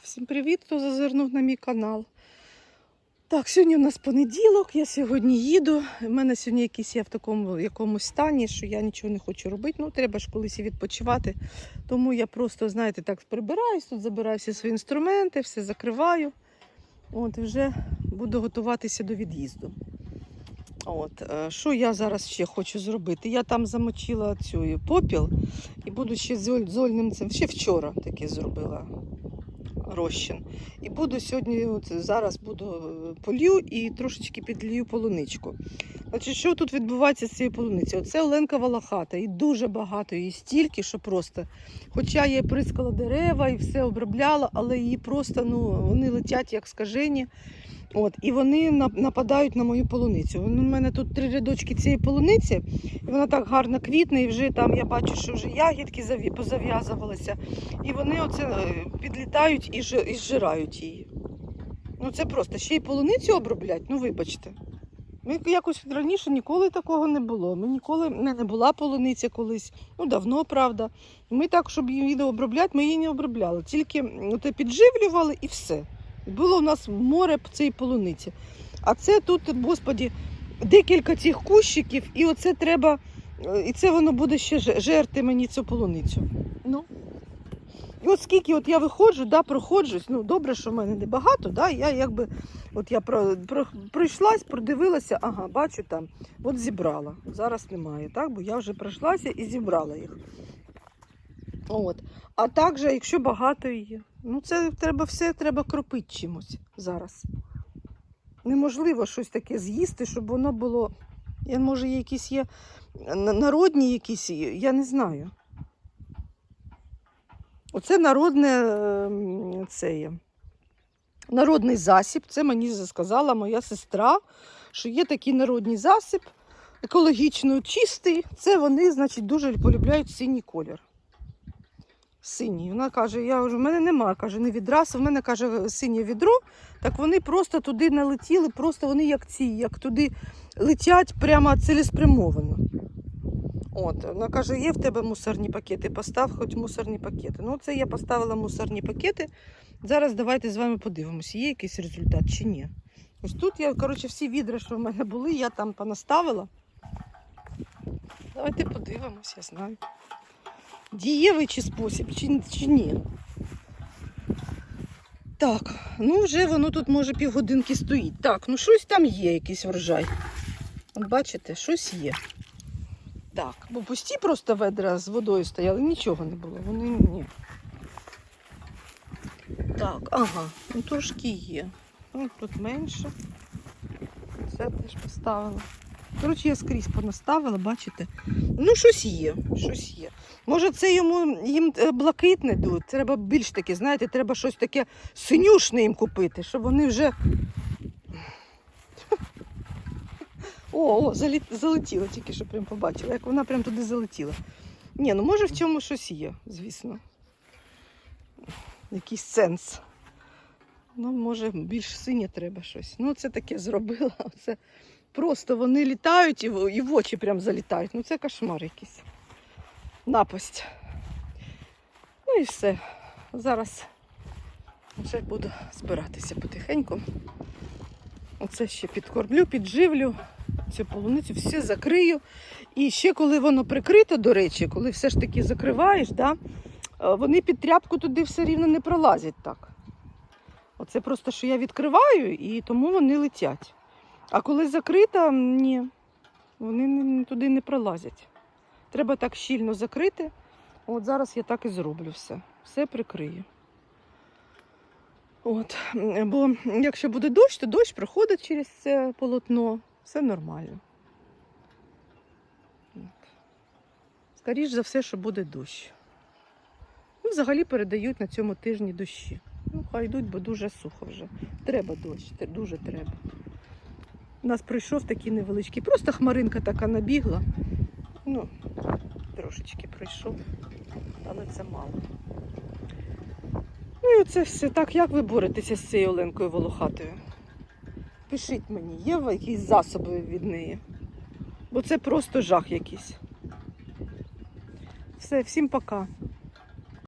Всім привіт, хто зазирнув на мій канал. Так, сьогодні у нас понеділок, я сьогодні їду. У мене сьогодні якийсь я в такому якомусь стані, що я нічого не хочу робити. Ну, треба ж колись і відпочивати. Тому я просто, знаєте, так прибираюсь, тут забираю всі свої інструменти, все закриваю. От, вже буду готуватися до від'їзду. От, е, що я зараз ще хочу зробити? Я там замочила цю попіл і буду ще зольним цим. Ще вчора таке зробила розчин. І буду сьогодні, от зараз буду е, і трошечки підлію полуничку. Значить, що тут відбувається з цією полуницею? Оце Оленка Валахата, і дуже багато її стільки, що просто. Хоча я прискала дерева і все обробляла, але її просто ну, вони летять як скажені. От, і вони нападають на мою полуницю. У мене тут три рядочки цієї полуниці, і вона так гарно квітне, і вже там я бачу, що вже ягідки позав'язувалися. І вони оце е, підлітають і, жи- і зжирають її. Ну це просто ще й полуницю оброблять, ну вибачте. Ми якось раніше ніколи такого не було. Ми ніколи мене не була полуниця колись, ну давно, правда. Ми так, щоб її обробляти, ми її не обробляли. Тільки м, те підживлювали і все. Було у нас море цієї полуниці. А це тут, господі, декілька цих кущиків, і оце треба. е, І це воно буде ще жерти мені цю полуницю. Ну. І от скільки от я виходжу, да, проходжусь, ну добре, що в мене небагато, да, я якби от я про, про, пройшлась, продивилася, ага, бачу там, от зібрала. Зараз немає, так, бо я вже пройшлася і зібрала їх. От. А також, якщо багато її, ну це треба все треба кропити чимось зараз. Неможливо щось таке з'їсти, щоб воно було. Я, може, якісь є народні якісь, я не знаю. Оце народне ем, це є. Народний засіб. Це мені сказала моя сестра, що є такий народний засіб, екологічно чистий. Це вони, значить, дуже полюбляють синій колір. Синій. Вона каже, я вже в мене немає, каже, не відраз, в мене каже синє відро. Так вони просто туди налетіли, просто вони як ці, як туди летять прямо цілеспрямовано. От, вона каже, є в тебе мусорні пакети, постав хоч мусорні пакети. Ну, це я поставила мусорні пакети. Зараз давайте з вами подивимося, є якийсь результат чи ні. Ось тут я, коротше, всі відра, що в мене були, я там понаставила. Давайте подивимось, я знаю. Дієвий чи спосіб, чи, чи ні. Так, ну вже воно тут може півгодинки стоїть. Так, ну щось там є, якийсь врожай. От бачите, щось є. Так, бо пусті просто ведра з водою стояли, нічого не було. Вони ні. Так, ага, ну трошки є. Ну, тут менше. Це теж поставила. Коротше, я скрізь понаставила, бачите? Ну, щось є, щось є. Може, це йому їм е, блакитне дує. Треба більш таке, знаєте, треба щось таке синюшне їм купити, щоб вони вже. О, о, залетіла, тільки що прям побачила, як вона прям туди залетіла. Ні, ну може в цьому щось є, звісно. Якийсь сенс. Ну, може, більш синє треба щось. Ну, це таке зробила. Це просто вони літають і в, і в очі прям залітають. Ну, це кошмар якийсь. Напасть. Ну і все. Зараз вже буду збиратися потихеньку. Оце ще підкормлю, підживлю цю полуницю, все закрию. І ще коли воно прикрито, до речі, коли все ж таки закриваєш, да, е, вони під тряпку туди все рівно не пролазять так. Оце просто, що я відкриваю, і тому вони летять. А коли закрита, ні, вони туди не пролазять. Треба так щільно закрити. От зараз я так і зроблю все. Все прикрию. От. Бо якщо буде дощ, то дощ проходить через це полотно. Все нормально. От. Скоріш за все, що буде дощ. Ну, взагалі передають на цьому тижні дощі. Ну, хай йдуть, бо дуже сухо вже. Треба дощ, дуже треба. У нас прийшов такий невеличкий, просто хмаринка така набігла. Ну, трошечки пройшов, але це мало. Ну і оце все. Так, як ви боретеся з цією Оленкою Волохатою? Пишіть мені, є якісь засоби від неї? Бо це просто жах якийсь. Все, всім пока.